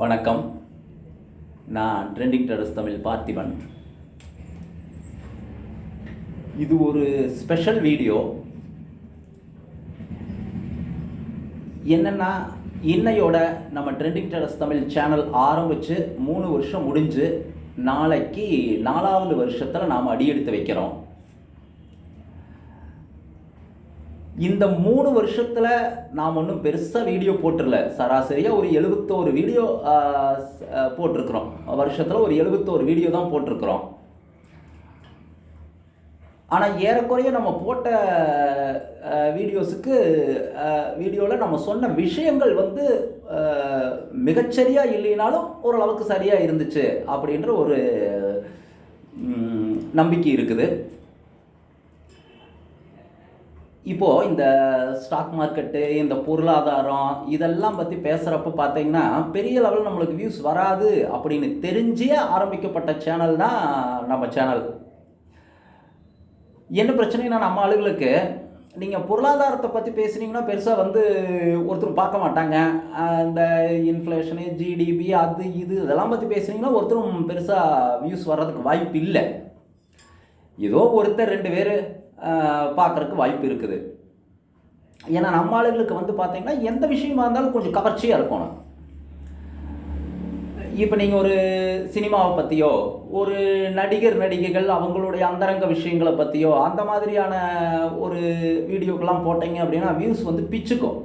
வணக்கம். நான் trending terrace Tamil Parthiban. இது ஒரு ஸ்பெஷல் வீடியோ என்னென்னா இன்னையோட நம்ம ட்ரெண்டிங் டெரஸ் தமிழ் சேனல் ஆரம்பித்து மூணு வருஷம் முடிஞ்சு நாளைக்கு நாலாவது வருஷத்தில் நாம் அடியெடுத்து வைக்கிறோம். இந்த மூணு வருஷத்தில் நாம் ஒன்றும் பெருசாக வீடியோ போட்டுடல சராசரியாக ஒரு எழுபத்தோரு வீடியோ போட்டிருக்கிறோம். வருஷத்தில் ஒரு எழுபத்தோரு வீடியோ தான் போட்டிருக்கிறோம். ஆனால் ஏறக்குறைய நம்ம போட்ட வீடியோஸுக்கு வீடியோவில் நம்ம சொன்ன விஷயங்கள் வந்து மிகச்சரியாக இல்லைனாலும் ஓரளவுக்கு சரியாக இருந்துச்சு அப்படின்ற ஒரு நம்பிக்கை இருக்குது. இப்போது இந்த ஸ்டாக் மார்க்கெட்டு இந்த பொருளாதாரம் இதெல்லாம் பற்றி பேசுகிறப்ப பார்த்தீங்கன்னா பெரிய லெவலில் நம்மளுக்கு வியூஸ் வராது அப்படின்னு தெரிஞ்சே ஆரம்பிக்கப்பட்ட சேனல் தான் நம்ம சேனல் என்ன பிரச்சனைனா நம்ம ஆளுகளுக்கு நீங்கள் பொருளாதாரத்தை பற்றி பேசுனீங்கன்னா பெருசாக வந்து ஒருத்தர் பார்க்க மாட்டாங்க. இந்த இன்ஃப்ளேஷனு ஜிடிபி அது இது இதெல்லாம் பற்றி பேசுனீங்கன்னா ஒருத்தரும் பெருசாக வியூஸ் வர்றதுக்கு வாய்ப்பு இல்லை. ஏதோ ஒருத்தர் ரெண்டு பேர் பார்க்குறக்கு வாய்ப்பு இருக்குது. ஏன்னா நம்ம ஆளுகளுக்கு வந்து பார்த்தீங்கன்னா எந்த விஷயமா இருந்தாலும் கொஞ்சம் கவர்ச்சியாக இருக்கணும். இப்போ நீங்கள் ஒரு சினிமாவை பற்றியோ ஒரு நடிகர் நடிகைகள் அவங்களுடைய அந்தரங்க விஷயங்களை பற்றியோ அந்த மாதிரியான ஒரு வீடியோக்கெல்லாம் போட்டீங்க அப்படின்னா வியூஸ் வந்து பிச்சுக்கும்.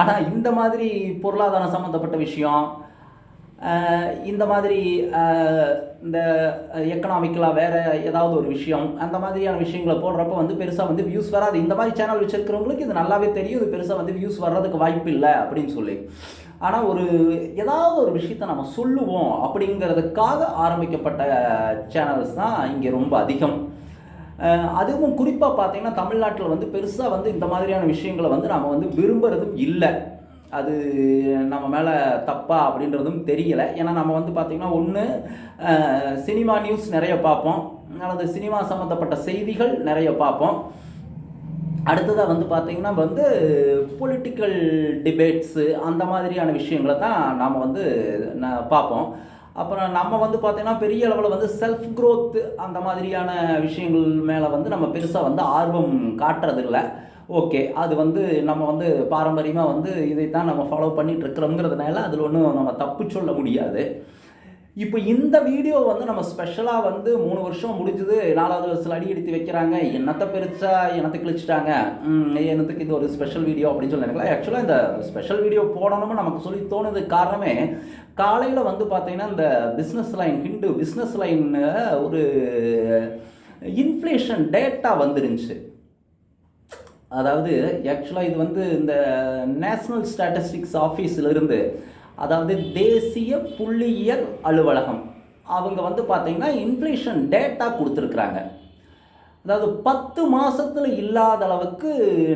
ஆனால் இந்த மாதிரி பொருளாதாரம் சம்மந்தப்பட்ட விஷயம் இந்த மாதிரி இந்த எக்கனாமிக்கலாக வேறு ஏதாவது ஒரு விஷயம் அந்த மாதிரியான விஷயங்களை போடுறப்ப வந்து பெருசாக வந்து வியூஸ் வராது. இந்த மாதிரி சேனல் வச்சுருக்கிறவங்களுக்கு இது நல்லாவே தெரியும். இது பெருசாக வந்து வியூஸ் வர்றதுக்கு வாய்ப்பு இல்லை அப்படின்னு சொல்லி. ஆனால் ஒரு ஏதாவது ஒரு விஷயத்தை நம்ம சொல்லுவோம் அப்படிங்கிறதுக்காக ஆரம்பிக்கப்பட்ட சேனல்ஸ் தான் இங்கே ரொம்ப அதிகம். அதுவும் குறிப்பாக பார்த்தீங்கன்னா தமிழ்நாட்டில் வந்து பெருசாக வந்து இந்த மாதிரியான விஷயங்களை வந்து நம்ம வந்து விரும்புகிறதும் இல்லை. அது நம்ம மேலே தப்பா அப்படின்றதும் தெரியலை. ஏன்னா நம்ம வந்து பார்த்திங்கன்னா ஒன்று சினிமா நியூஸ் நிறைய பார்ப்போம். அல்லது சினிமா சம்மந்தப்பட்ட செய்திகள் நிறைய பார்ப்போம். அடுத்ததாக வந்து பார்த்திங்கன்னா வந்து பொலிட்டிக்கல் டிபேட்ஸு அந்த மாதிரியான விஷயங்களை தான் நாம் வந்து பார்ப்போம். அப்புறம் நம்ம வந்து பார்த்திங்கன்னா பெரிய அளவில் வந்து செல்ஃப் க்ரோத்து அந்த மாதிரியான விஷயங்கள் மேலே வந்து நம்ம பெருசாக வந்து ஆர்வம் காட்டுறதில்லை. ஓகே அது வந்து நம்ம வந்து பாரம்பரியமாக வந்து இதைத்தான் நம்ம ஃபாலோ பண்ணிகிட்ருக்குறோங்கிறதுனால அதில் ஒன்றும் நம்ம தப்பு சொல்ல முடியாது. இப்போ இந்த வீடியோ வந்து நம்ம ஸ்பெஷலாக வந்து மூணு வருஷம் முடிஞ்சது நாலாவது வருஷத்தில் அடி எடுத்து வைக்கிறாங்க. என்னத்தை பெருசா என்னத்தை கிழிச்சிட்டாங்க? என்னத்துக்கு இது ஒரு ஸ்பெஷல் வீடியோ அப்படின்னு சொல்லி நினைக்கலாம் ஆக்சுவலாக இந்த ஸ்பெஷல் வீடியோ போடணும்னு நமக்கு சொல்லி தோணுது காரணமே காலையில் வந்து பார்த்தீங்கன்னா இந்த business line Hindu business line ஒரு இன்ஃப்ளேஷன் டேட்டா வந்துருந்துச்சு. அதாவது ஆக்சுவலாக இது வந்து இந்த நேஷ்னல் ஸ்டாட்டிஸ்டிக்ஸ் ஆஃபீஸிலிருந்து அதாவது தேசிய புள்ளியியல் அலுவலகம் அவங்க வந்து பார்த்திங்கன்னா இன்ஃப்ளேஷன் டேட்டா கொடுத்துருக்குறாங்க. அதாவது பத்து மாதத்தில் இல்லாத அளவுக்கு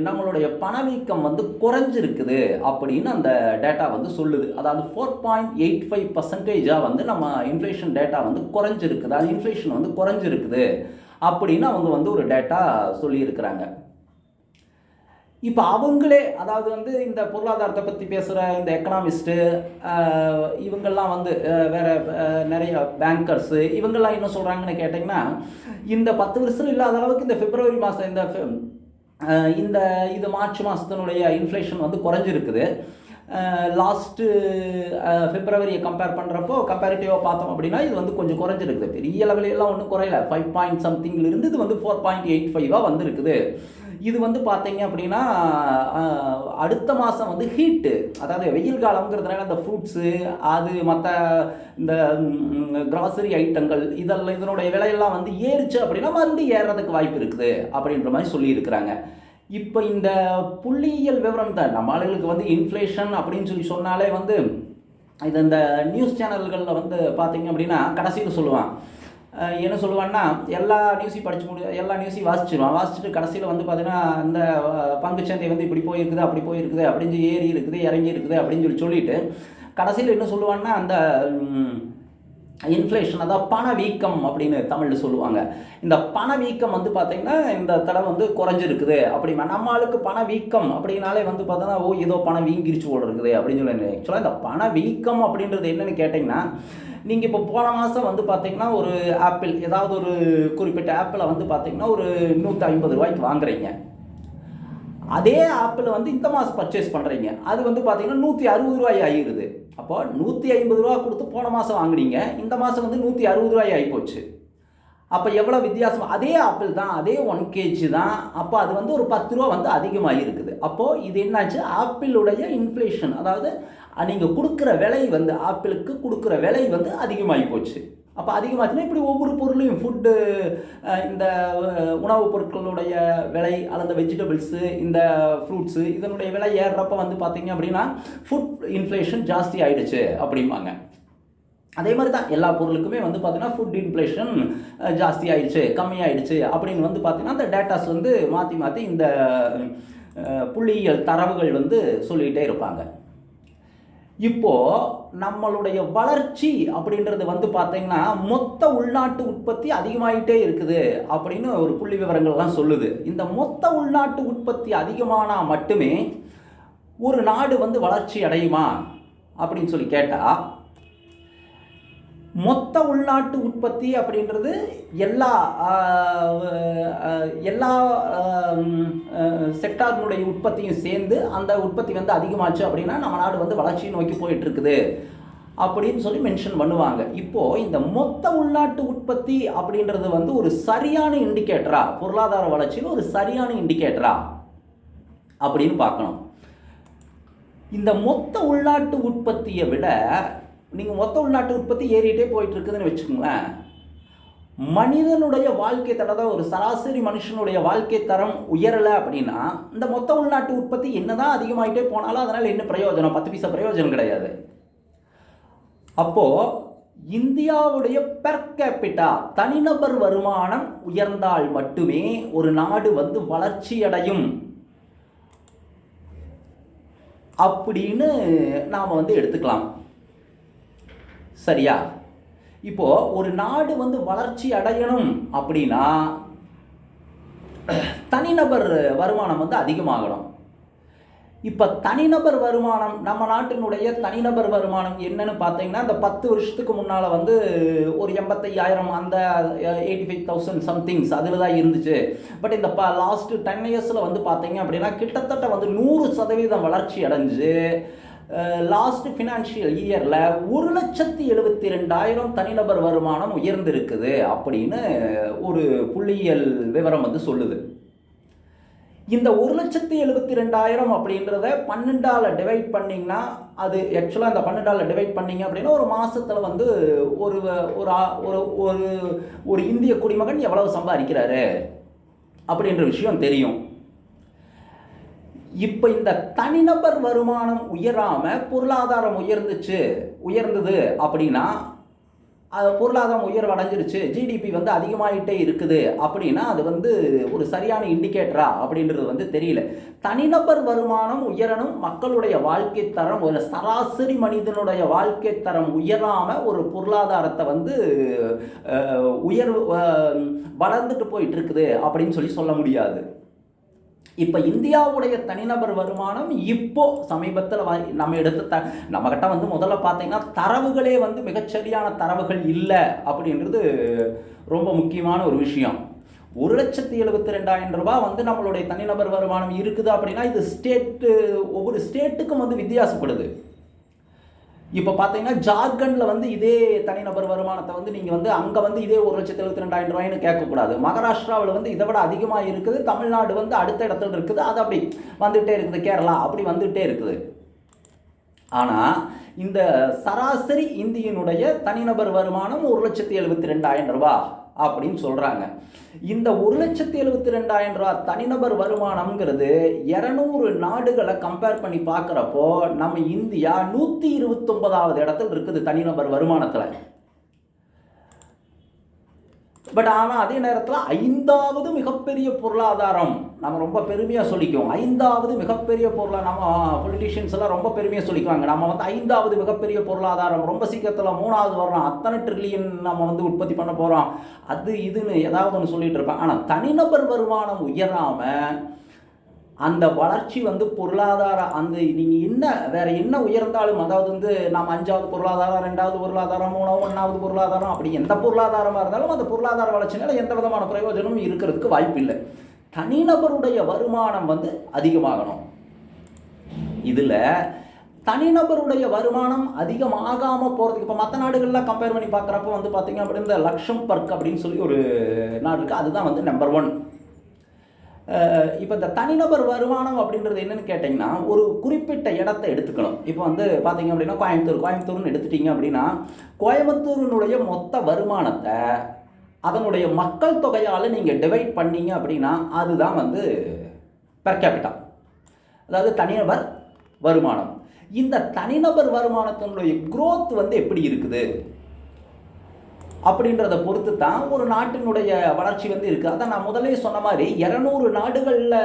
நம்மளுடைய பணவீக்கம் வந்து குறைஞ்சிருக்குது அப்படின்னு அந்த டேட்டா வந்து சொல்லுது. அதாவது ஃபோர் பாயிண்ட் எயிட் ஃபைவ் பர்சன்டேஜாக வந்து நம்ம இன்ஃப்ளேஷன் டேட்டா வந்து குறைஞ்சிருக்குது. அது இன்ஃப்ளேஷன் வந்து குறைஞ்சிருக்குது அப்படின்னு அவங்க வந்து ஒரு டேட்டா சொல்லியிருக்கிறாங்க. இப்போ அவங்களே அதாவது வந்து இந்த பொருளாதாரத்தை பற்றி பேசுகிற இந்த எக்கனாமிஸ்ட்டு இவங்கெல்லாம் வந்து வேறு நிறைய பேங்கர்ஸு இவங்கெல்லாம் என்ன சொல்கிறாங்கன்னு கேட்டிங்கன்னா இந்த பத்து வருஷம் இல்லாத அளவுக்கு இந்த பிப்ரவரி மாதம் இந்த இந்த இது மார்ச் மாதத்தினுடைய இன்ஃப்ளேஷன் வந்து குறைஞ்சிருக்குது. லாஸ்ட்டு பிப்ரவரியை கம்பேர் பண்ணுறப்போ கம்பேரிட்டிவாக பார்த்தோம் அப்படின்னா இது வந்து கொஞ்சம் குறைஞ்சிருக்குது. பெரிய லெவலெல்லாம் ஒன்றும் குறையல. ஃபைவ் பாயிண்ட் சம்திங்ல இருந்து இது வந்து ஃபோர் பாயிண்ட் எயிட் ஃபைவாக வந்திருக்குது. இது வந்து பார்த்தீங்க அப்படின்னா அடுத்த மாதம் வந்து ஹீட்டு அதாவது வெயில் காலம்ங்கிறதுனால இந்த ஃப்ரூட்ஸு அது மற்ற இந்த கிராசரி ஐட்டங்கள் இதெல்லாம் இதனுடைய விலையெல்லாம் வந்து ஏறிச்சு அப்படின்னா மறுபடியும் ஏறுறதுக்கு வாய்ப்பு இருக்குது அப்படின்ற மாதிரி சொல்லியிருக்கிறாங்க. இப்போ இந்த புள்ளியியல் விவரம் தான் நம்ம ஆளுகளுக்கு வந்து இன்ஃப்ளேஷன் அப்படின்னு சொல்லி சொன்னாலே வந்து இது இந்த நியூஸ் சேனல்களில் வந்து பார்த்தீங்க அப்படின்னா கடைசியில் சொல்லுவான். என்ன சொல்லுவான்னா எல்லா நியூஸையும் படிச்சு முடி எல்லா நியூஸையும் வாசிச்சிருவான் வாசிச்சுட்டு கடைசியில் வந்து பார்த்தீங்கன்னா அந்த பங்குச்சந்தை வந்து இப்படி போயிருக்குது அப்படி போயிருக்குது அப்படின்னு சொல்லி ஏறி இருக்குது இறங்கி இருக்குது அப்படின்னு சொல்லி சொல்லிட்டு கடைசியில் என்ன சொல்லுவான்னா அந்த இன்ஃப்ளேஷன் அதாவது பணவீக்கம் அப்படின்னு தமிழில் சொல்லுவாங்க. இந்த பணவீக்கம் வந்து பார்த்திங்கன்னா இந்த தடவை வந்து குறைஞ்சிருக்குது. அப்படிமா நம்ம ஆளுக்கு பணவீக்கம் அப்படின்னாலே வந்து பார்த்தோன்னா ஓ ஏதோ பணம் வீங்கிருச்சு போல இருக்குது அப்படின்னு சொல்லி ஆக்சுவலாக இந்த பணவீக்கம் அப்படின்றது என்னன்னு கேட்டிங்கன்னா நீங்கள் இப்போ போன மாதம் வந்து பார்த்தீங்கன்னா ஒரு ஆப்பிள் ஏதாவது ஒரு குறிப்பிட்ட ஆப்பிளை வந்து பார்த்தீங்கன்னா ஒரு நூற்றி ஐம்பது ரூபாய்க்கு வாங்குறீங்க. அதே ஆப்பிள் வந்து இந்த மாதம் பர்ச்சேஸ் பண்ணுறீங்க அது வந்து பார்த்தீங்கன்னா நூற்றி அறுபது ரூபாய் ஆகிடுது அப்போ நூற்றி ஐம்பது ரூபா கொடுத்து போன மாதம் வாங்கினீங்க. இந்த மாதம் வந்து நூற்றி அறுபது ரூபாய் ஆகிப்போச்சு அப்போ எவ்வளோ வித்தியாசம்? அதே ஆப்பிள் தான் அதே ஒன் கேஜி தான். அப்போ அது வந்து ஒரு பத்து ரூபா வந்து அதிகமாக இருக்குது. அப்போது இது என்னாச்சு? ஆப்பிளுடைய இன்ஃப்ளேஷன் அதாவது நீங்கள் கொடுக்குற விலை வந்து ஆப்பிளுக்கு கொடுக்குற விலை வந்து அதிகமாகி போச்சு. அப்போ அதிகமாச்சுன்னா இப்படி ஒவ்வொரு பொருளையும் ஃபுட்டு இந்த உணவுப் பொருட்களுடைய விலை அல்லது வெஜிடபிள்ஸு இந்த ஃப்ரூட்ஸு இதனுடைய விலை ஏறுறப்ப வந்து பார்த்தீங்க அப்படின்னா ஃபுட் இன்ஃப்ளேஷன் ஜாஸ்தி ஆயிடுச்சு அப்படிம்பாங்க. அதே மாதிரி தான் எல்லா பொருளுக்குமே வந்து பார்த்தீங்கன்னா ஃபுட் இன்ஃப்ளேஷன் ஜாஸ்தி ஆயிடுச்சு கம்மியாயிடுச்சு அப்படின்னு வந்து பார்த்தீங்கன்னா அந்த டேட்டாஸ் வந்து மாற்றி மாற்றி இந்த புள்ளியியல் தரவுகள் வந்து சொல்லிகிட்டே இருப்பாங்க. இப்போ நம்மளுடைய வளர்ச்சி அப்படின்றது வந்து பார்த்தீங்கன்னா மொத்த உள்நாட்டு உற்பத்தி அதிகமாயிட்டே இருக்குது அப்படின்னு ஒரு புள்ளி விவரங்கள்லாம் சொல்லுது. இந்த மொத்த உள்நாட்டு உற்பத்தி அதிகமானா மட்டுமே ஒரு நாடு வந்து வளர்ச்சி அடையுமா அப்படின்னு சொல்லி கேட்டால் மொத்த உள்நாட்டு உற்பத்தி அப்படின்றது எல்லா எல்லா செக்டார்னுடைய உற்பத்தியும் சேர்ந்து அந்த உற்பத்தி வந்து அதிகமாச்சு அப்படின்னா நம்ம நாடு வந்து வளர்ச்சியை நோக்கி போயிட்டுருக்குது அப்படின்னு சொல்லி மென்ஷன் பண்ணுவாங்க. இப்போது இந்த மொத்த உள்நாட்டு உற்பத்தி அப்படின்றது வந்து ஒரு சரியான இண்டிகேட்டரா பொருளாதார வளர்ச்சியில் ஒரு சரியான இண்டிகேட்டரா அப்படின்னு பார்க்கணும். இந்த மொத்த உள்நாட்டு உற்பத்தியை விட நீங்கள் மொத்த உள்நாட்டு உற்பத்தி ஏறிட்டே போயிட்டு இருக்குதுன்னு வச்சுக்கோங்களேன். மனிதனுடைய வாழ்க்கை தரம் தான் ஒரு சராசரி மனுஷனுடைய வாழ்க்கை தரம் உயரலை அப்படின்னா இந்த மொத்த உள்நாட்டு உற்பத்தி என்ன தான் அதிகமாகிட்டே போனாலும் அதனால் என்ன பிரயோஜனம்? பத்து பைசா பிரயோஜனம் கிடையாது. அப்போது இந்தியாவுடைய பெர் கேபிட்டா தனிநபர் வருமானம் உயர்ந்தால் மட்டுமே ஒரு நாடு வந்து வளர்ச்சி அடையும். அப்படின்னு நாம் வந்து எடுத்துக்கலாம். சரியா? இப்போ ஒரு நாடு வந்து வளர்ச்சி அடையணும் அப்படின்னா தனிநபர் வருமானம் வந்து அதிகமாகணும். இப்போ தனிநபர் வருமானம் நம்ம நாட்டினுடைய தனிநபர் வருமானம் என்னன்னு பார்த்தீங்கன்னா இந்த பத்து வருஷத்துக்கு முன்னால் வந்து ஒரு எண்பத்தையாயிரம் அந்த எயிட்டி ஃபைவ் தௌசண்ட் சம்திங்ஸ் அதில் தான் இருந்துச்சு. பட் இந்த ப லாஸ்ட்டு டென் இயர்ஸில் வந்து பார்த்தீங்க அப்படின்னா கிட்டத்தட்ட வந்து நூறு சதவீதம் வளர்ச்சி அடைஞ்சு லாஸ்ட் ஃபினான்ஷியல் இயரில் ஒரு லட்சத்தி எழுபத்தி ரெண்டாயிரம் தனிநபர் வருமானம் உயர்ந்திருக்குது அப்படின்னு ஒரு புள்ளியியல் விவரம் வந்து சொல்லுது. இந்த ஒரு லட்சத்தி எழுபத்தி ரெண்டாயிரம் அப்படின்றத பன்னெண்டால் டிவைட் பண்ணிங்கன்னா அது ஆக்சுவலாக அந்த பன்னெண்டால் டிவைட் பண்ணீங்க அப்படின்னா ஒரு மாதத்தில் வந்து ஒரு ஒரு ஒரு ஒரு ஒரு இந்திய குடிமகன் எவ்வளவு சம்பாதிக்கிறாரு அப்படின்ற விஷயம் தெரியும். இப்போ இந்த தனிநபர் வருமானம் உயராமல் பொருளாதாரம் உயர்ந்துச்சு உயர்ந்தது அப்படின்னா அது பொருளாதாரம் உயர்வடைஞ்சிருச்சு ஜிடிபி வந்து அதிகமாகிட்டே இருக்குது அப்படின்னா அது வந்து ஒரு சரியான இண்டிகேட்டரா அப்படின்றது வந்து தெரியல. தனிநபர் வருமானம் உயரணும் மக்களுடைய வாழ்க்கை தரம் ஒரு சராசரி மனிதனுடைய வாழ்க்கை தரம் உயராமல் ஒரு பொருளாதாரத்தை வந்து உயர்வு வளர்ந்துட்டு போயிட்டு இருக்குது அப்படின்னு சொல்லி சொல்ல முடியாது. இப்போ இந்தியாவுடைய தனிநபர் வருமானம் இப்போ சமீபத்தில் நம்ம எடுத்த த நம்மக்கிட்ட வந்து முதல்ல பார்த்தீங்கன்னா தரவுகளே வந்து மிகச்சரியான தரவுகள் இல்லை அப்படின்றது ரொம்ப முக்கியமான ஒரு விஷயம். ஒரு லட்சத்தி எழுபத்தி ரெண்டாயிரம் ரூபாய் வந்து நம்மளுடைய தனிநபர் வருமானம் இருக்குது அப்படின்னா இது ஸ்டேட்டு ஒவ்வொரு ஸ்டேட்டுக்கும் வந்து வித்தியாசப்படுது. இப்போ பார்த்தீங்கன்னா ஜார்க்கண்டில் வந்து இதே தனிநபர் வருமானத்தை வந்து நீங்கள் வந்து அங்கே வந்து இதே ஒரு லட்சத்தி எழுபத்தி ரெண்டாயிரம் ரூபாய்னு கேட்கக்கூடாது. மகாராஷ்டிராவில் வந்து இதை விட அதிகமாக இருக்குது. தமிழ்நாடு வந்து அடுத்த இடத்துல இருக்குது. அது அப்படி வந்துகிட்டே இருக்குது. கேரளா அப்படி வந்துகிட்டே இருக்குது. ஆனால் இந்த சராசரி இந்தியனுடைய தனிநபர் வருமானம் ஒரு லட்சத்தி எழுபத்தி ரெண்டாயிரம் ரூபாய் அப்படின்னு சொல்கிறாங்க இந்த ஒரு லட்சத்தி எழுபத்தி ரெண்டாயிரம் ரூபாய் தனிநபர் வருமானம்ங்கிறது இரநூறு நாடுகளை கம்பேர் பண்ணி பார்க்குறப்போ நம்ம இந்தியா நூற்றி இருபத்தொன்பதாவது இடத்துல இருக்குது தனிநபர் வருமானத்தில். பட் ஆனால் அதே நேரத்தில் ஐந்தாவது மிகப்பெரிய பொருளாதாரம் நம்ம ரொம்ப பெருமையாக சொல்லிக்குவோம். ஐந்தாவது மிகப்பெரிய பொருளா நம்ம பொலிட்டிஷியன்ஸ் எல்லாம் ரொம்ப பெருமையாக சொல்லிக்குவாங்க. நம்ம வந்து ஐந்தாவது மிகப்பெரிய பொருளாதாரம் ரொம்ப சீக்கிரத்தில் மூணாவது வர்றோம். அத்தனை ட்ரில்லியன் நம்ம வந்து உற்பத்தி பண்ண போகிறோம் அது இதுன்னு ஏதாவது ஒன்று சொல்லிகிட்டு இருப்பேன். ஆனால் தனிநபர் வருமானம் உயராமல் அந்த வளர்ச்சி வந்து பொருளாதார அந்த நீங்கள் என்ன வேறு என்ன உயர்ந்தாலும் அதாவது வந்து நாம் அஞ்சாவது பொருளாதாரம் ரெண்டாவது பொருளாதாரம் மூணாவது ஒன்றாவது பொருளாதாரம் அப்படி எந்த பொருளாதாரமாக இருந்தாலும் அந்த பொருளாதார வளர்ச்சினால எந்த விதமான பிரயோஜனமும் இருக்கிறதுக்கு வாய்ப்பு இல்லை தனிநபருடைய வருமானம் வந்து அதிகமாகணும். இதில் தனிநபருடைய வருமானம் அதிகமாகாமல் போகிறதுக்கு இப்போ மற்ற நாடுகள்லாம் கம்பேர் பண்ணி பார்க்குறப்ப வந்து பார்த்திங்க அப்படி இந்த லக்ஷம் பர்க் அப்படின்னு சொல்லி ஒரு நாடு இருக்குது அதுதான் வந்து நம்பர் ஒன் இப்போ இந்த தனிநபர் வருமானம் அப்படின்றது என்னென்னு கேட்டிங்கன்னா ஒரு குறிப்பிட்ட இடத்த எடுத்துக்கணும். இப்போ வந்து பார்த்தீங்க அப்படின்னா கோயம்புத்தூர் கோயம்புத்தூர்னு எடுத்துட்டீங்க அப்படின்னா கோயம்புத்தூரினுடைய மொத்த வருமானத்தை அதனுடைய மக்கள் தொகையால் நீங்கள் டிவைட் பண்ணீங்க அப்படின்னா அதுதான் வந்து பெர் கேபிட்டா அதாவது தனிநபர் வருமானம். இந்த தனிநபர் வருமானத்தினுடைய குரோத் வந்து எப்படி இருக்குது? அப்படின்றத பொறுத்து தான் ஒரு நாட்டினுடைய வளர்ச்சி வந்து இருக்குது அதான் நான் முதலே சொன்ன மாதிரி இரநூறு நாடுகளில்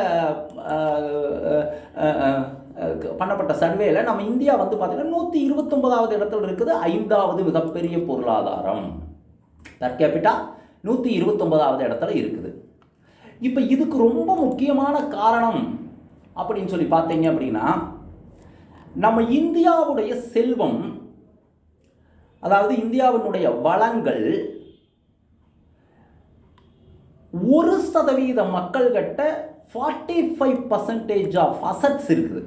பண்ணப்பட்ட சர்வேல நம்ம இந்தியா வந்து பார்த்தீங்கன்னா நூற்றி இருபத்தொன்பதாவது இடத்துல இருக்குது. ஐந்தாவது மிகப்பெரிய பொருளாதாரம். பர் கேபிட்டா நூற்றி இருபத்தொன்பதாவது இடத்துல இருக்குது. இப்போ இதுக்கு ரொம்ப முக்கியமான காரணம் அப்படின்னு சொல்லி பார்த்தீங்க அப்படின்னா நம்ம இந்தியாவுடைய செல்வம் அதாவது இந்தியாவினுடைய வளங்கள் ஒரு சதவீத மக்கள்கிட்ட forty five percentage of assets இருக்குது.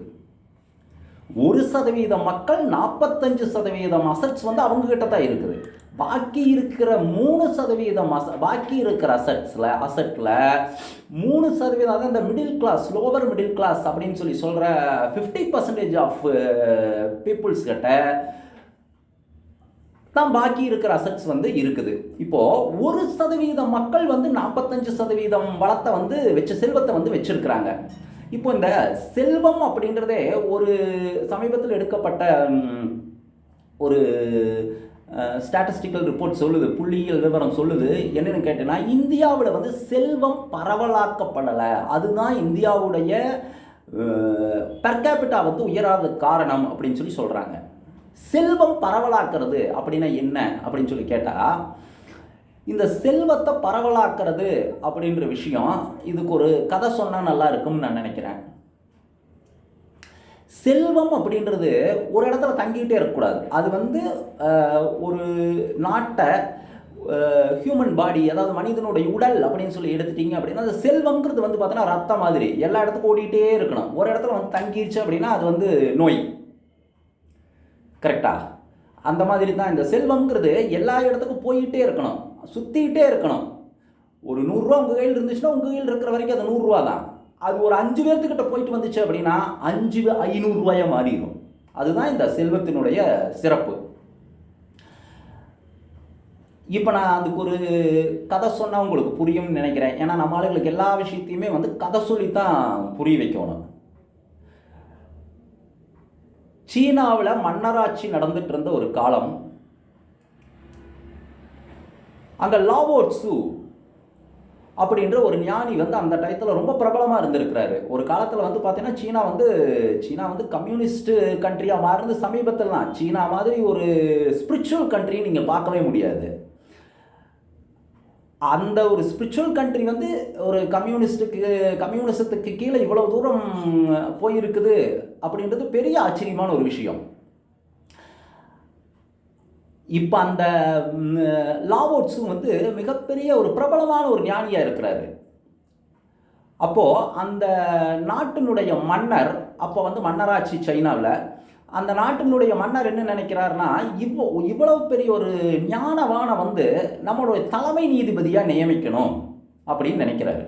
ஒரு சதவீத மக்கள் நாற்பத்தஞ்சு சதவீதம் அசட்ஸ் வந்து அவங்க கிட்ட தான் இருக்குது. பாக்கி இருக்கிற மூணு சதவீதம் அச பாக்கி இருக்கிற அசட்ஸில் அசட்டில் மூணு சதவீதம் அதாவது இந்த middle class lower middle class அப்படின்னு சொல்லி சொல்கிற ஃபிஃப்டி பர்சன்டேஜ் ஆஃப் பீப்புள்ஸ் கிட்ட தான் பாக்கி இருக்கிற அசட்ஸ் வந்து இருக்குது. இப்போது ஒரு சதவீதம் மக்கள் வந்து நாற்பத்தஞ்சு சதவீதம் வளத்தை வந்து வச்ச செல்வத்தை வந்து வச்சுருக்கிறாங்க. இப்போ இந்த செல்வம் அப்படின்றதே ஒரு சமீபத்தில் எடுக்கப்பட்ட ஒரு ஸ்டாட்டிஸ்டிக்கல் ரிப்போர்ட் சொல்லுது புள்ளியியல் விவரம் சொல்லுது. என்னென்னு கேட்டேன்னா இந்தியாவில் வந்து செல்வம் பரவலாக்கப்படலை. அதுதான் இந்தியாவுடைய பெர்கேபிட்டா வந்து உயராத காரணம் அப்படின்னு சொல்லி சொல்கிறாங்க செல்வம் பரவலாக்குறது அப்படின்னா என்ன அப்படின்னு சொல்லி கேட்டால் இந்த செல்வத்தை பரவலாக்குறது அப்படின்ற விஷயம் இதுக்கு ஒரு கதை சொன்னால் நல்லா இருக்கும்னு நான் நினைக்கிறேன். செல்வம் அப்படின்றது ஒரு இடத்துல தங்கிக்கிட்டே இருக்கக்கூடாது. அது வந்து ஒரு நாட்டை ஹியூமன் பாடி அதாவது மனிதனுடைய உடல் அப்படின்னு சொல்லி எடுத்துட்டீங்க அப்படின்னா அந்த செல்வம்ங்கிறது வந்து பார்த்தோன்னா ரத்தம் மாதிரி எல்லா இடத்துக்கும் ஓடிக்கிட்டே இருக்கணும். ஒரு இடத்துல வந்து தங்கிடுச்சு அப்படின்னா அது வந்து நோய். கரெக்டா அந்த மாதிரி தான் இந்த செல்வம்ங்கிறது எல்லா இடத்துக்கும் போயிட்டே இருக்கணும். சுற்றிக்கிட்டே இருக்கணும். ஒரு நூறுரூவா உங்கள் கையில் இருந்துச்சுன்னா உங்கள் கையில் இருக்கிற வரைக்கும் அது நூறுரூவா தான். அது ஒரு அஞ்சு பேர்த்துக்கிட்ட போயிட்டு வந்துச்சு அப்படின்னா அஞ்சு ஐநூறுரூவாயாக மாறிடும். அதுதான் இந்த செல்வத்தினுடைய சிறப்பு. இப்போ நான் அதுக்கு ஒரு கதை சொன்னால் உங்களுக்கு புரியும்னு நினைக்கிறேன். ஏன்னா நம்ம ஆளுங்களுக்கு எல்லா விஷயத்தையுமே வந்து கதை சொல்லி தான் புரிய வைக்கணும். சீனாவில் மன்னராட்சி நடந்துட்டு இருந்த ஒரு காலம். அங்கே லாவோட்ஸு அப்படின்ற ஒரு ஞானி வந்து அந்த டயத்தில் ரொம்ப பிரபலமாக இருந்திருக்கிறாரு. ஒரு காலத்தில் வந்து பார்த்தீங்கன்னா சீனா வந்து சீனா வந்து கம்யூனிஸ்ட் கண்ட்ரியாக மாறுறது சமீபத்தில் தான் சீனா மாதிரி ஒரு ஸ்பிரிச்சுவல் கண்ட்ரின்னு நீங்கள் பார்க்கவே முடியாது. அந்த ஒரு ஸ்பிரிச்சுவல் கண்ட்ரி வந்து ஒரு கம்யூனிஸ்ட்டுக்கு கம்யூனிசத்துக்கு கீழே இவ்வளோ தூரம் போயிருக்குது அப்படின்றது பெரிய ஆச்சரியமான ஒரு விஷயம். இப்போ அந்த லாவோட்ஸும் வந்து மிகப்பெரிய ஒரு பிரபலமான ஒரு ஞானியாக இருக்கிறாரு. அப்போது அந்த நாட்டினுடைய மன்னர் அப்போ வந்து மன்னராட்சி சைனாவில் அந்த நாட்டினுடைய மன்னர் என்ன நினைக்கிறாருன்னா இவ்வளோ இவ்வளவு பெரிய ஒரு ஞானவான வந்து நம்மளுடைய தலைமை நீதிபதியாக நியமிக்கணும் அப்படின்னு நினைக்கிறாரு.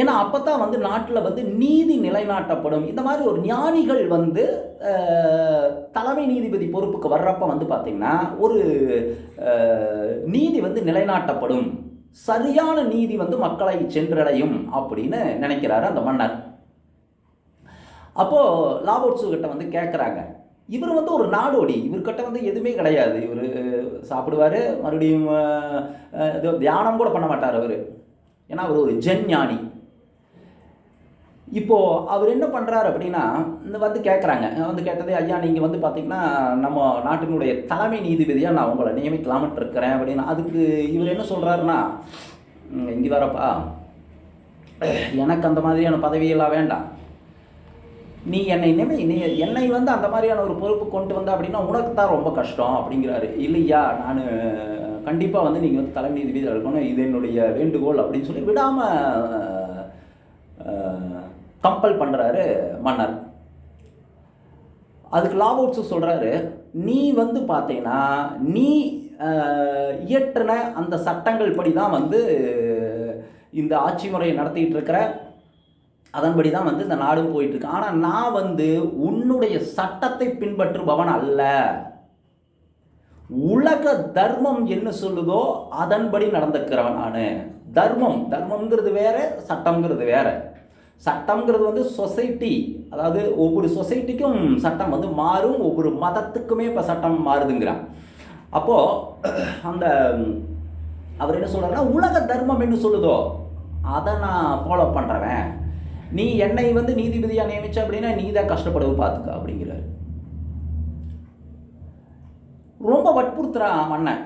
ஏன்னா அப்போ தான் வந்து நாட்டில் வந்து நீதி நிலைநாட்டப்படும். இந்த மாதிரி ஒரு ஞானிகள் வந்து தலைமை நீதிபதி பொறுப்புக்கு வர்றப்ப வந்து பார்த்திங்கன்னா ஒரு நீதி வந்து நிலைநாட்டப்படும். சரியான நீதி வந்து மக்களை சென்றடையும் அப்படின்னு நினைக்கிறாரு அந்த மன்னர். அப்போது லாபோட்சு கிட்ட வந்து கேட்குறாங்க இவர் வந்து ஒரு நாடோடி. இவர்கிட்ட வந்து எதுவுமே கிடையாது. இவர் சாப்பிடுவார். மறுபடியும் இது தியானம் கூட பண்ண மாட்டார் அவர். ஏன்னா அவர் ஒரு ஜென் ஞானி. இப்போது அவர் என்ன பண்ணுறாரு அப்படின்னா இந்த வந்து கேட்குறாங்க வந்து கேட்டதே ஐயா நீங்கள் வந்து பார்த்தீங்கன்னா நம்ம நாட்டினுடைய தலைமை நீதிபதியாக நான் உங்களை நியமிக்கலாமட்டு இருக்கிறேன் அப்படின்னா. அதுக்கு இவர் என்ன சொல்கிறாருன்னா இங்கே வரப்பா. எனக்கு அந்த மாதிரியான பதவியெல்லாம் வேண்டாம். நீ என்னை நியமி நீ என்னை வந்து அந்த மாதிரியான ஒரு பொறுப்பு கொண்டு வந்த அப்படின்னா உனக்கு தான் ரொம்ப கஷ்டம் அப்படிங்கிறாரு. இல்லையா? நான் கண்டிப்பாக வந்து நீங்கள் வந்து தலைமை நீதிபதியாக இருக்கணும். இது என்னுடைய வேண்டுகோள் அப்படின்னு சொல்லி விடாமல் கம்பல் பண்ணுறாரு மன்னர். அதுக்கு லாபோட்ஸு சொல்கிறாரு நீ வந்து பார்த்தீங்கன்னா நீ இயற்றின அந்த சட்டங்கள் படி தான் வந்து இந்த ஆட்சி முறையை நடத்திக்கிட்டு இருக்கிற அதன்படி தான் வந்து இந்த நாடும் போயிட்டுருக்கு. ஆனால் நான் வந்து உன்னுடைய சட்டத்தை பின்பற்றுபவன் அல்ல. உலக தர்மம் என்ன சொல்லுதோ அதன்படி நடந்துக்கிறவன் நான். தர்மம். தர்மம்ங்கிறது வேற சட்டம்ங்கிறது வேற. சட்டம்ங்கிறது வந்து சொசைட்டி. அதாவது ஒவ்வொரு சொசைட்டிக்கும் சட்டம் வந்து மாறும் ஒவ்வொரு மதத்துக்குமே இப்போ சட்டம் மாறுதுங்கிறான். அப்போது அந்த அவர் என்ன சொல்கிறாருன்னா உலக தர்மம் என்ன சொல்லுதோ அதை நான் ஃபாலோ பண்ணுறவன் நீ என்னை வந்து நீதிபதியாக நியமிச்ச அப்படின்னா நீ தான் கஷ்டப்படவும் பார்த்துக்க அப்படிங்கிறாரு. ரொம்ப வற்புறுத்துறான் மன்னன்.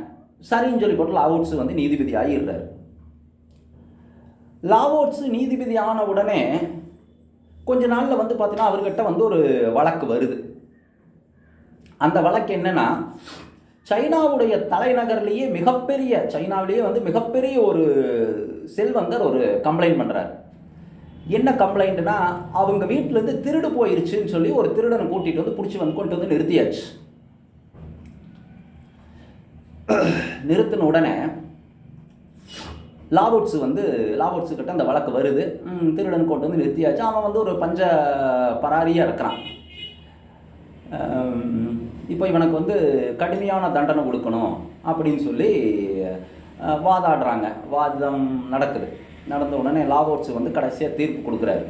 சரின்னு சொல்லி போட்டு லாவோட்ஸ் வந்து நீதிபதி ஆகிடுறாரு லாவோட்ஸ் நீதிபதி ஆன உடனே கொஞ்ச நாளில் வந்து பார்த்தீங்கன்னா அவர்கிட்ட வந்து ஒரு வழக்கு வருது. அந்த வழக்கு என்னென்னா சைனாவுடைய தலைநகர்லேயே மிகப்பெரிய சைனாவிலேயே வந்து மிகப்பெரிய ஒரு செல்வந்தர் ஒரு கம்ப்ளைண்ட் பண்ணுறாரு என்ன கம்ப்ளைண்ட்னா அவங்க வீட்டிலேருந்து திருடு போயிருச்சுன்னு சொல்லி ஒரு திருடனை கூட்டிகிட்டு வந்து பிடிச்சி வந்து கொண்டு வந்து நிறுத்தியாச்சு. நிறுத்தின உடனே லாவோட்ஸு வந்து லாவோட்ஸு கிட்ட அந்த வழக்கு வருது. திருடன் கொண்டு வந்து நிறுத்தியாச்சு. அவன் வந்து ஒரு பஞ்ச பராரியாக இருக்கிறான். இப்போ இவனுக்கு வந்து கடுமையான தண்டனை கொடுக்கணும் அப்படின்னு சொல்லி வாதாடுறாங்க. வாதம் நடக்குது. நடந்த உடனே லாவோட்ஸ் வந்து கடைசியாக தீர்ப்பு கொடுக்குறாரு.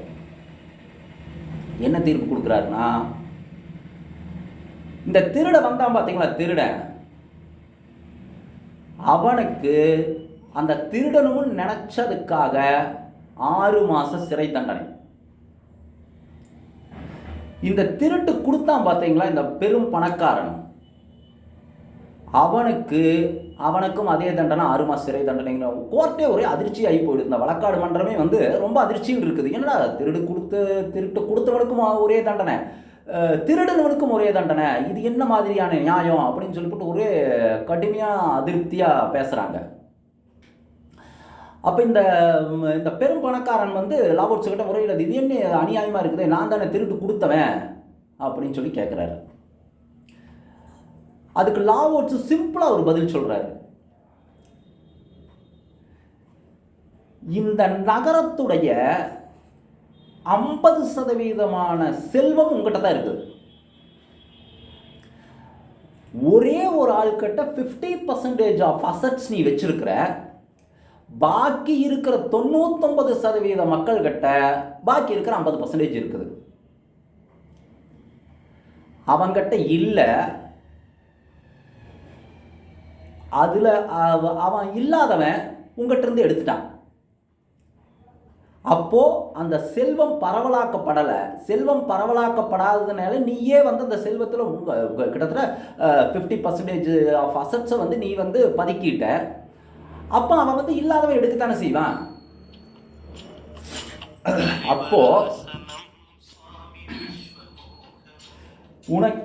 என்ன தீர்ப்பு கொடுக்குறாருன்னா இந்த திருட வந்தான் பார்த்தீங்களா திருடன்? அவனுக்கு அந்த திருடனும் நினச்சதுக்காக ஆறு மாத சிறை தண்டனை. இந்த திருட்டு கொடுத்தான் பார்த்தீங்களா இந்த பெரும் பணக்காரன். அவனுக்கு அவனுக்கும் அதே தண்டனை ஆறு மாதம் சிறை தண்டனைங்கிற கோர்ட்டே ஒரே அதிர்ச்சி ஆகி போயிடுது. இந்த வழக்காடு மன்றமே வந்து ரொம்ப அதிர்ச்சியில் இருக்குது. என்னடா திருடு கொடுத்து திருட்டு கொடுத்தவனுக்கும் ஒரே தண்டனை. திருடுனவனுக்கும் திருடனவனுக்கும் ஒரே தண்டனை. இது என்ன மாதிரியான நியாயம் அப்படின்னு சொல்லிவிட்டு ஒரே கடுமையாக அதிருப்தியாக பேசுகிறாங்க அப்போ இந்த இந்த பெரும் பணக்காரன் வந்து லாபோட்ஸ் கிட்ட இது என்ன அநியாயமாக இருக்குது? நான் தானே திருட்டு கொடுத்தவன் அப்படின்னு சொல்லி கேட்குறாரு அதுக்கு லாவோட்ஸ் சிம்பிளாக ஒரு பதில் சொல்கிறாரு இந்த நகரத்துடைய ஐம்பது சதவீதமான செல்வம் உங்ககிட்ட தான் இருக்குது. ஒரே ஒரு ஆள்கிட்ட ஃபிஃப்டி பர்சன்டேஜ் ஆஃப் அசட்ஸ் நீ வச்சிருக்கிற பாக்கி இருக்கிற தொண்ணூத்தொன்பது சதவீத மக்கள்கிட்ட பாக்கி இருக்கிற ஐம்பது பர்சன்டேஜ் இருக்குது. அவங்கிட்ட இல்லை அதில் அவன் இல்லாதவன் உங்ககிட்ட இருந்து எடுத்துட்டான். அப்போ அந்த செல்வம் பரவலாக்கப்படலை. செல்வம் பரவலாக்கப்படாததுனால நீயே வந்து அந்த செல்வத்தில் உங்க உங்க கிட்டத்தட்ட ஃபிஃப்டி பர்சன்டேஜ் ஆஃப் அசட்ஸை வந்து நீ வந்து பதுக்கிட்ட. அப்போ அவன் வந்து இல்லாதவன் எடுக்கத்தானே செய்வான். அப்போ உனக்கு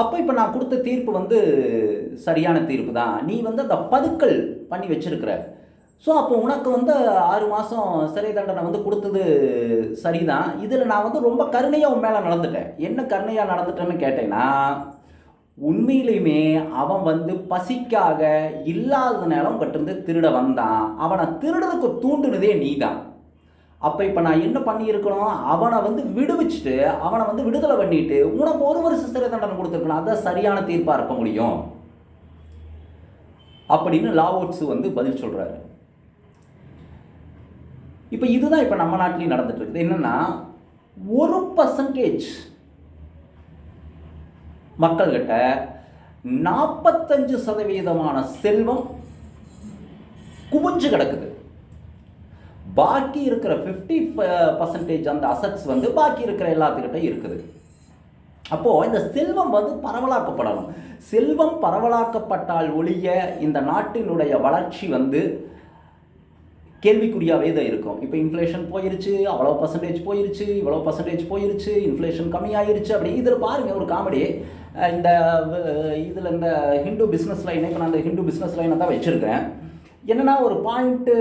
அப்போ இப்போ நான் கொடுத்த தீர்ப்பு வந்து சரியான தீர்ப்பு தான். நீ வந்து அந்த பதுக்கல் பண்ணி வச்சிருக்கிற. ஸோ அப்போ உனக்கு வந்து ஆறு மாதம் சிறை தண்டனை வந்து கொடுத்தது சரிதான். இதில் நான் வந்து ரொம்ப கருணையாக உன் மேலே நடந்துட்டேன். என்ன கருணையாக நடந்துட்டேன்னு கேட்டேன்னா உண்மையிலையுமே அவன் வந்து பசிக்காக இல்லாத நேரம் கட்டிருந்து திருட வந்தான். அவனை திருடுறதுக்கு தூண்டுனதே நீ தான் அப்போ இப்போ நான் என்ன பண்ணியிருக்கணும்? அவனை வந்து விடுவிச்சுட்டு அவனை வந்து விடுதலை பண்ணிட்டு உனக்கு ஒரு வருஷம் சிறை தண்டனை கொடுத்துருக்கணும். அதான் சரியான தீர்ப்பாக இருக்க முடியும். அப்படின்னு லாவோட்ஸ் வந்து பதில் சொல்கிறாரு இப்போ இதுதான் இப்போ நம்ம நாட்டிலையும் நடந்துட்டு இருக்குது. என்னென்னா ஒரு பர்சன்டேஜ் மக்கள்கிட்ட நாற்பத்தஞ்சு சதவீதமான செல்வம் குவிஞ்சு கிடக்குது. பாக்கி இருக்கிற ஃபிஃப்டி பர்சன்டேஜ் uh, அந்த அசட்ஸ் வந்து பாக்கி இருக்கிற எல்லாத்துக்கிட்ட இருக்குது. அப்போது இந்த செல்வம் வந்து பரவலாக்கப்படணும். செல்வம் பரவலாக்கப்பட்டால் ஒழிய இந்த நாட்டினுடைய வளர்ச்சி வந்து கேள்விக்குறியாகவே தான் இருக்கும். இப்போ இன்ஃப்ளேஷன் போயிருச்சு அவ்வளோ பர்சன்டேஜ் போயிருச்சு இவ்வளோ பர்சன்டேஜ் போயிருச்சு இன்ஃப்ளேஷன் கம்மியாயிருச்சு அப்படி. இதில் பாருங்கள் ஒரு காமெடி இந்த இதில் இந்த ஹிந்து பிஸ்னஸ் லைனை இப்போ நான் அந்த ஹிந்து பிஸ்னஸ் லைனை தான் வச்சுருக்கேன் என்னென்னா ஒரு பாயிண்ட்டு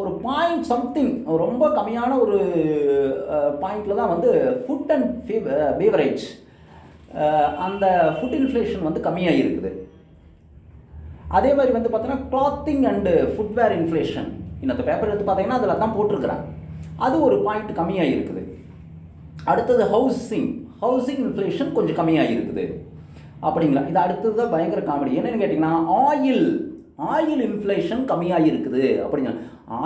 ஒரு பாயிண்ட் சம்திங் ரொம்ப கம்மியான ஒரு பாயிண்டில் தான் வந்து ஃபுட் அண்ட் ஃபீவ பீவரேஜ் அந்த ஃபுட் இன்ஃப்ளேஷன் வந்து கம்மியாக இருக்குது. அதே மாதிரி வந்து பார்த்தோன்னா கிளாத்திங் அண்டு ஃபுட்வேர் இன்ஃப்ளேஷன் இன்னத்த பேப்பர் எடுத்து பார்த்தீங்கன்னா அதில் தான் போட்டிருக்கிறேன் அது ஒரு பாயிண்ட் கம்மியாக இருக்குது. அடுத்தது ஹவுசிங் ஹவுசிங் இன்ஃப்ளேஷன் கொஞ்சம் கம்மியாக இருக்குது. அப்படிங்களா? இது அடுத்தது தான் பயங்கர காமெடி என்னென்னு கேட்டிங்கன்னா ஆயில் ஆயில் இன்ஃப்ளேஷன் கம்மியாக இருக்குது அப்படிங்க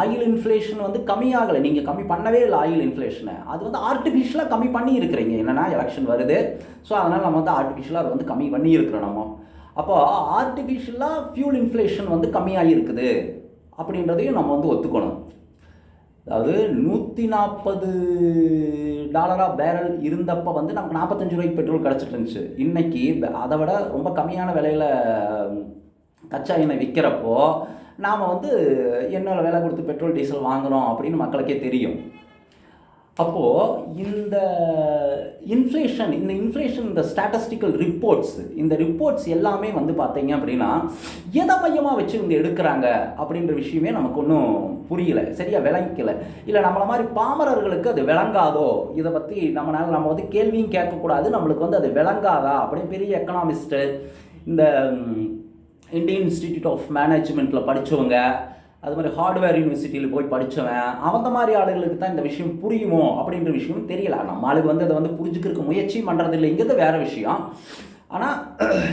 ஆயில் இன்ஃப்ளேஷன் வந்து கம்மியாகலை நீங்கள் கம்மி பண்ணவே இல்லை ஆயில் இன்ஃப்ளேஷனை அது வந்து ஆர்டிஃபிஷியலாக கம்மி பண்ணி இருக்கிறீங்க என்னென்னா எலெக்ஷன் வருது. ஸோ அதனால் நம்ம வந்து ஆர்டிஃபிஷியலாக அதை வந்து கம்மி பண்ணி இருக்கிறோம் நம்ம. அப்போ ஆர்டிஃபிஷியலாக ஃபியூல் இன்ஃப்ளேஷன் வந்து கம்மியாக இருக்குது அப்படின்றதையும் நம்ம வந்து ஒத்துக்கணும். அதாவது நூற்றி நாற்பது டாலராக பேரல் இருந்தப்போ வந்து நமக்கு நாற்பத்தஞ்சு ரூபாய்க்கு பெட்ரோல் கிடச்சிட்டு இருந்துச்சு. இன்றைக்கி அதை விட ரொம்ப கம்மியான விலையில் கச்சா எண்ணெய் விற்கிறப்போ நாம் வந்து எண்ணெயில் விலை கொடுத்து பெட்ரோல் டீசல் வாங்குகிறோம் அப்படின்னு மக்களுக்கே தெரியும். அப்போது இந்த இன்ஃப்ளேஷன் இந்த இன்ஃப்ளேஷன் இந்த ஸ்டாட்டிஸ்டிக்கல் ரிப்போர்ட்ஸ் இந்த ரிப்போர்ட்ஸ் எல்லாமே வந்து பார்த்தீங்க அப்படின்னா எதை மையமாக வச்சு இங்கே எடுக்கிறாங்க அப்படின்ற விஷயமே நமக்கு ஒன்றும் புரியலை சரியாக விளங்கிக்கல. இல்லை நம்மளை மாதிரி பாமரர்களுக்கு அது விளங்காதோ? இதை பற்றி நம்மளால் நம்ம வந்து கேள்வியும் கேட்கக்கூடாது நம்மளுக்கு வந்து அது விளங்காதா? அப்படின்னு பெரிய எக்கனாமிஸ்ட்டு இந்த இந்தியன் இன்ஸ்டிடியூட் ஆஃப் மேனேஜ்மெண்ட்டில் படித்தவங்க அது மாதிரி ஹார்ட்வேர் யூனிவர்சிட்டியில் போய் படித்தவன் அந்த மாதிரி ஆளுகளுக்கு தான் இந்த விஷயம் புரியுமோ அப்படின்ற விஷயம் தெரியல. நம்ம ஆளுக்கு வந்து அதை வந்து புரிஞ்சுக்கிறதுக்கு முயற்சி பண்ணுறதில்லைங்கிறது வேறு விஷயம். ஆனால்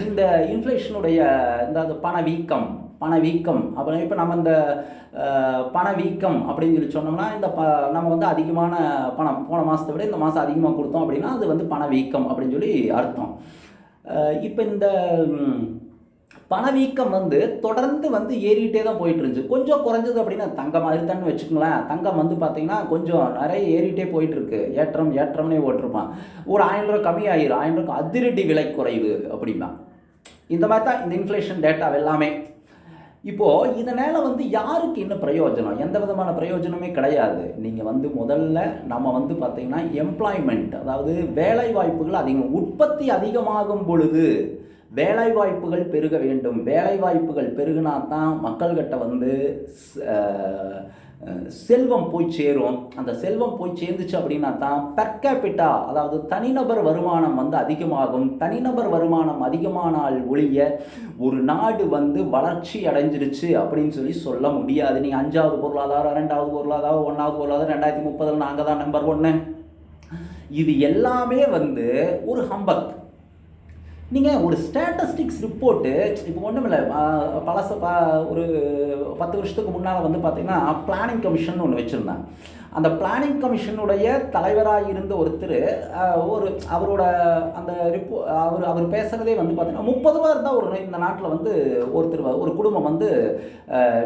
இந்த இன்ஃப்ளேஷனுடைய இந்த பணவீக்கம் பணவீக்கம் அப்புறம் இப்போ நம்ம இந்த பணவீக்கம் அப்படின்னு சொல்லி சொன்னோம்னா இந்த ப நம்ம வந்து அதிகமான பணம் போன மாதத்தை விட இந்த மாதம் அதிகமாக கொடுத்தோம் அப்படின்னா அது வந்து பணவீக்கம் அப்படின்னு சொல்லி அர்த்தம். இப்போ இந்த பணவீக்கம் வந்து தொடர்ந்து வந்து ஏறிக்கிட்டே தான் போயிட்டு இருந்துச்சு கொஞ்சம் குறைஞ்சது அப்படின்னா தங்கம் மாதிரி தான் வச்சுக்கோங்களேன். தங்கம் வந்து பார்த்தீங்கன்னா கொஞ்சம் நிறைய ஏறிட்டே போயிட்டு இருக்கு ஏற்றம் ஏற்றம்னே ஓட்டிருப்பான். ஒரு ஆயிரம் ரூபா கம்மி ஆயிரும் ஆயிரம் ரூபா அதிரடி விலை குறையுது அப்படின்னா. இந்த மாதிரி தான் இந்த இன்ஃப்ளேஷன் டேட்டா எல்லாமே. இப்போது இதனால் வந்து யாருக்கு என்ன பிரயோஜனம்? எந்த விதமான பிரயோஜனமே கிடையாது. நீங்கள் வந்து முதல்ல நம்ம வந்து பார்த்திங்கன்னா எம்ப்ளாய்மெண்ட் அதாவது வேலை வாய்ப்புகள் அதிகம் உற்பத்தி அதிகமாகும் பொழுது வேலைவாய்ப்புகள் பெருக வேண்டும். வேலைவாய்ப்புகள் பெருகினா தான் மக்கள்கிட்ட வந்து செல்வம் போய் சேரும். அந்த செல்வம் போய் சேர்ந்துச்சு அப்படின்னா தான் பெர்கேபிட்டா அதாவது தனிநபர் வருமானம் வந்து அதிகமாகும். தனிநபர் வருமானம் அதிகமானால் ஒழிய ஒரு நாடு வந்து வளர்ச்சி அடைஞ்சிருச்சு அப்படின்னு சொல்லி சொல்ல முடியாது. நீ அஞ்சாவது பொருளாதாரம் ரெண்டாவது பொருளாதாரம் ஒன்றாவது பொருளாதாரம் ரெண்டாயிரத்தி முப்பதில் நாங்கள் தான் நம்பர் ஒன்று இது எல்லாமே வந்து ஒரு ஹம்பக் நீங்கள் ஒரு ஸ்டாட்டஸ்டிக்ஸ் ரிப்போர்ட்டு இப்போ ஒன்றும் இல்லை பழச ப ஒரு பத்து வருஷத்துக்கு முன்னால் வந்து பார்த்திங்கன்னா பிளானிங் கமிஷன் ஒன்று வச்சுருந்தாங்க. அந்த பிளானிங் கமிஷனுடைய தலைவராக இருந்த ஒருத்தர் ஒரு அவரோட அந்த ரிப்போ அவர் அவர் பேசுகிறதே வந்து பார்த்திங்கன்னா முப்பது ரூபா இருந்தால் ஒரு இந்த நாட்டில் வந்து ஒருத்தர் ஒரு குடும்பம் வந்து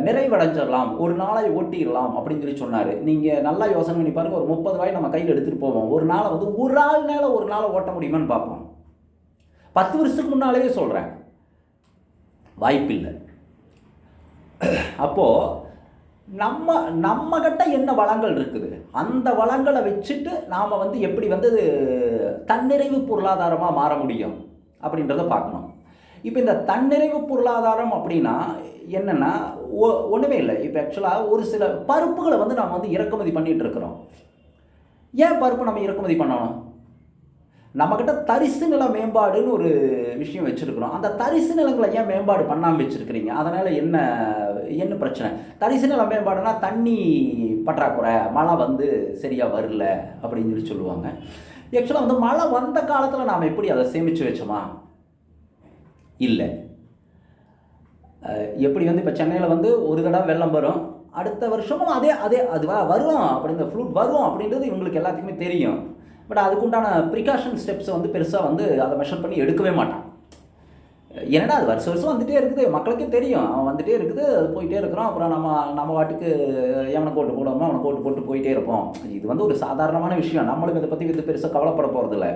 நிறைவடைஞ்சிடலாம் ஒரு நாளை ஓட்டிடலாம் அப்படின்னு சொல்லி சொன்னார். நீங்கள் நல்லா யோசனை பண்ணி பாருங்கள் ஒரு முப்பது ரூபாய் நம்ம கையில் எடுத்துகிட்டு போவோம். ஒரு நாளை வந்து ஒரு ஆள் நேரம் ஒரு நாளை ஓட்ட முடியுமான்னு பார்ப்போம். பத்து வருஷத்துக்கு முன்னாலேயே சொல்கிறேன் வாய்ப்பில்லை. அப்போது நம்ம நம்மக்கிட்ட என்ன வளங்கள் இருக்குது? அந்த வளங்களை வச்சுட்டு நாம் வந்து எப்படி வந்து தன்னிறைவு பொருளாதாரமாக மாற முடியும் அப்படின்றத பார்க்கணும். இப்போ இந்த தன்னிறைவு பொருளாதாரம் அப்படின்னா என்னென்னா ஒ ஒன்றுமே இல்லை. இப்போ ஆக்சுவலாக ஒரு சில பருப்புகளை வந்து நம்ம வந்து இறக்குமதி பண்ணிகிட்டு இருக்கிறோம். ஏன் பருப்பு நம்ம இறக்குமதி பண்ணணும்? நம்மக்கிட்ட தரிசு நில மேம்பாடுன்னு ஒரு விஷயம் வச்சுருக்குறோம். அந்த தரிசு நிலங்களை ஏன் மேம்பாடு பண்ணாமல் வச்சுருக்கிறீங்க? அதனால் என்ன என்ன பிரச்சனை? தரிசு நில மேம்பாடுனா தண்ணி பற்றாக்குறை மழை வந்து சரியாக வரல அப்படின்னு சொல்லி சொல்லுவாங்க. ஆக்சுவலாக வந்து மழை வந்த காலத்தில் நாம் எப்படி அதை சேமித்து வச்சோமா? இல்லை. எப்படி வந்து இப்போ சென்னையில் வந்து ஒரு தடவை வெள்ளம் வரும் அடுத்த வருஷமும் அதே அதே அது வரும் அப்படி இந்த ஃப்ளூட் வரும் அப்படின்றது இவங்களுக்கு எல்லாத்துக்குமே தெரியும். பட் அதுக்குண்டான ப்ரிகாஷன் ஸ்டெப்ஸை வந்து பெருசாக வந்து அதை மெஷர் பண்ணி எடுக்கவே மாட்டான். என்னடா அது வருஷம் வருஷம் வந்துட்டே இருக்குது. மக்களுக்கே தெரியும். அவன் வந்துட்டே இருக்குது. அது போயிட்டே இருக்கிறோம் அப்புறம் நம்ம நம்ம வாட்டுக்கு எவனை கோட்டு போடாமல் அவனை கோட்டு போட்டு போயிட்டே இருப்போம். இது வந்து ஒரு சாதாரணமான விஷயம். நம்மளும் இதை பற்றி இது பெருசாக கவலைப்பட போகிறதில்ல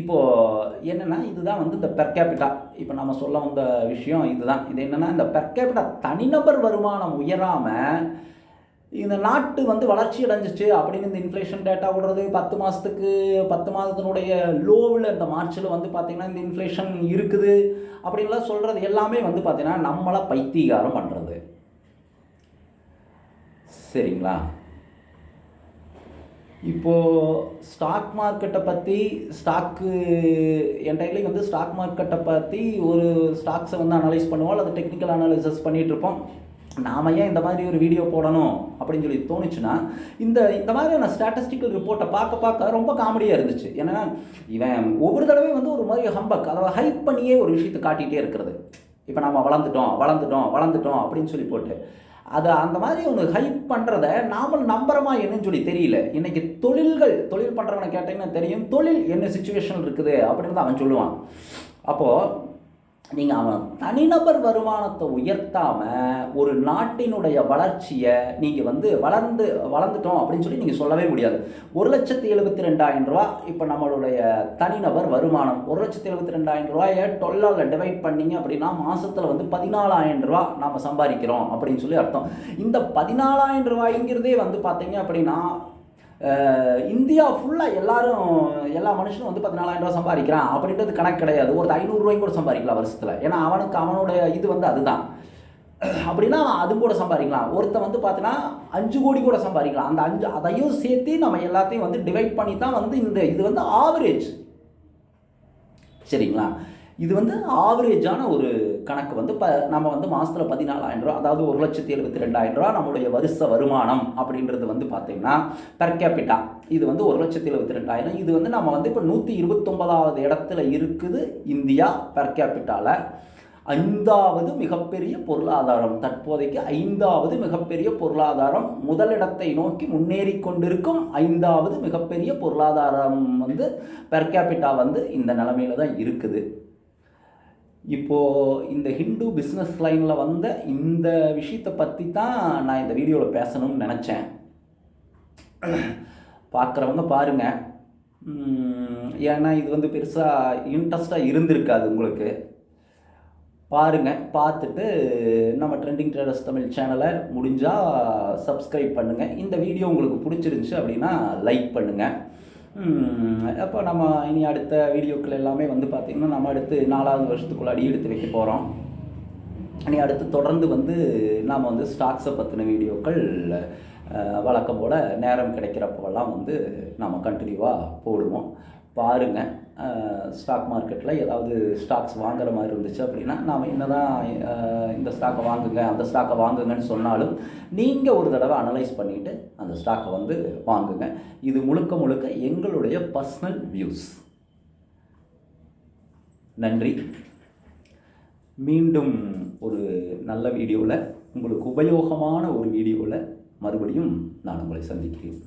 இப்போது என்னென்னா இதுதான் வந்து இந்த பெர் கேபிட்டா இப்போ நம்ம சொல்ல வந்த விஷயம் இதுதான். இது என்னென்னா இந்த பெர் கேபிட்டா தனிநபர் வருமானம் உயராமல் இந்த நாட்டு வந்து வளர்ச்சி அடைஞ்சிச்சு அப்படின்னு இந்த இன்ஃப்ளேஷன் டேட்டா விடுறது பத்து மாதத்துக்கு பத்து மாதத்தினுடைய லோவில் இந்த மார்ச்சில் வந்து பார்த்திங்கன்னா இந்த இன்ஃப்ளேஷன் இருக்குது அப்படின்லாம் சொல்கிறது எல்லாமே வந்து பார்த்திங்கன்னா நம்மளை பைத்தியகாரம் பண்ணுறது சரிங்களா? இப்போது ஸ்டாக் மார்க்கெட்டை பற்றி ஸ்டாக்கு என்டையர்லி வந்து ஸ்டாக் மார்க்கெட்டை பற்றி ஒரு ஸ்டாக்ஸை வந்து அனலைஸ் பண்ணுவோம் அல்லது டெக்னிக்கல் அனாலிசிஸ் பண்ணிகிட்டு இருப்போம். நாம் ஏன் இந்த மாதிரி ஒரு வீடியோ போடணும் அப்படின்னு சொல்லி தோணுச்சுன்னா இந்த இந்த மாதிரியான ஸ்டாட்டிஸ்டிக்கல் ரிப்போர்ட்டை பார்க்க பார்க்க ரொம்ப காமெடியாக இருந்துச்சு. ஏன்னா இவன் ஒவ்வொரு தடவையும் வந்து ஒரு மாதிரி ஹம்பக் அதாவது ஹைப் பண்ணியே ஒரு விஷயத்தை காட்டிகிட்டே இருக்கிறது. இப்போ நம்ம வளர்ந்துட்டோம் வளர்ந்துட்டோம் வளர்ந்துட்டோம் அப்படின்னு சொல்லி போட்டு அது அந்த மாதிரி ஒன்று ஹைப் பண்ணுறத நாமல் நம்புறமா என்னன்னு சொல்லி தெரியல. இன்னைக்கு தொழில்கள் தொழில் பண்ணுறவனை கேட்டீங்கன்னா தெரியும் தொழில் என்ன சுச்சுவேஷன் இருக்குது அப்படின்னு தான் அவன் சொல்லுவான். அப்போது நீங்கள் அவன் தனிநபர் வருமானத்தை உயர்த்தாமல் ஒரு நாட்டினுடைய வளர்ச்சியை நீங்கள் வந்து வளர்ந்து வளர்ந்துட்டோம் அப்படின்னு சொல்லி நீங்கள் சொல்லவே முடியாது. ஒரு லட்சத்தி எழுபத்தி ரெண்டாயிரம் ரூபா இப்போ நம்மளுடைய தனிநபர் வருமானம் ஒரு லட்சத்தி எழுபத்தி ரெண்டாயிரம் ரூபாயை டொல்லால் டிவைட் பண்ணிங்க அப்படின்னா மாதத்தில் வந்து பதினாலாயிரம் ரூபா நம்ம சம்பாதிக்கிறோம் அப்படின்னு சொல்லி அர்த்தம். இந்த பதினாலாயிரம் ரூபாய்ங்கிறதே வந்து பார்த்தீங்க அப்படின்னா இந்தியா ஃபுல்லாக எல்லாரும் எல்லா மனுஷனும் வந்து பதினாலாயிரம் ரூபா சம்பாதிக்கிறான். அப்படின்றது கணக்கு கிடையாது. ஒரு ஐநூறுரூவாய்க்கு கூட சம்பாதிக்கலாம் வருஷத்தில். ஏன்னா அவனுக்கு அவனோட இது வந்து அதுதான். அப்படின்னா அது கூட சம்பாதிக்கலாம். ஒருத்தன் வந்து பார்த்தீங்கன்னா அஞ்சு கோடி கூட சம்பாதிக்கலாம். அந்த அஞ்சு அதையும் சேர்த்து நம்ம எல்லாத்தையும் வந்து டிவைட் பண்ணி தான் வந்து இந்த இது வந்து ஆவரேஜ் சரிங்களா? இது வந்து ஆவரேஜான ஒரு கணக்கு. வந்து இப்போ நம்ம வந்து மாதத்தில் பதினாலாயிரம் ரூபா அதாவது ஒரு லட்சத்தி எழுபத்தி ரெண்டாயிரம் ரூபா நம்முடைய வருஷ வருமானம் அப்படின்றது வந்து பார்த்திங்கன்னா பெர் கேபிட்டா இது வந்து ஒரு லட்சத்தி எழுபத்தி ரெண்டாயிரம் இது வந்து நம்ம வந்து இப்போ நூற்றி இருபத்தொம்பதாவது இடத்துல இருக்குது இந்தியா பெர் கேபிட்டாவில் ஐந்தாவது மிகப்பெரிய பொருளாதாரம். தற்போதைக்கு ஐந்தாவது மிகப்பெரிய பொருளாதாரம் முதலிடத்தை நோக்கி முன்னேறி கொண்டிருக்கும் ஐந்தாவது மிகப்பெரிய பொருளாதாரம் வந்து பெர் கேபிட்டா வந்து இந்த நிலமையில தான் இருக்குது. இப்போது இந்த ஹிந்து பிஸ்னஸ் லைனில் வந்த இந்த விஷயத்தை பற்றி தான் நான் இந்த வீடியோவில் பேசணும்னு நினச்சேன். பார்க்குறவங்க பாருங்கள் ஏன்னா இது வந்து பெருசாக இன்ட்ரெஸ்டாக இருந்திருக்காது உங்களுக்கு. பாருங்கள் பார்த்துட்டு நம்ம ட்ரெண்டிங் ட்ரேடர்ஸ் தமிழ் சேனலை முடிஞ்சால் சப்ஸ்கிரைப் பண்ணுங்கள் இந்த வீடியோ உங்களுக்கு பிடிச்சிருந்துச்சி அப்படின்னா லைக் பண்ணுங்கள் அப்போ நம்ம இனி அடுத்த வீடியோக்கள் எல்லாமே வந்து பார்த்திங்கன்னா நம்ம அடுத்து நாலாவது வருஷத்துக்குள்ள அடி எடுத்து வைக்க போகிறோம் இனி அடுத்து தொடர்ந்து வந்து நாம் வந்து ஸ்டாக்ஸை பற்றின வீடியோக்கள் வழக்கம் போல் நேரம் கிடைக்கிறப்போலாம் வந்து நாம் கண்டினியூவாக போடுவோம். பாருங்கள் ஸ்டாக் மார்க்கெட்டில் ஏதாவது ஸ்டாக்ஸ் வாங்குற மாதிரி இருந்துச்சு அப்படின்னா நாம் என்ன தான் இந்த ஸ்டாக்கை வாங்குங்க அந்த ஸ்டாக்கை வாங்குங்கன்னு சொன்னாலும் நீங்கள் ஒரு தடவை அனலைஸ் பண்ணிவிட்டு அந்த ஸ்டாக்கை வந்து வாங்குங்க. இது முழுக்க முழுக்க எங்களுடைய பர்சனல் வியூஸ் நன்றி. மீண்டும் ஒரு நல்ல வீடியோவில் உங்களுக்கு உபயோகமான ஒரு வீடியோவில் மறுபடியும் நான் உங்களை சந்திக்கிறேன்.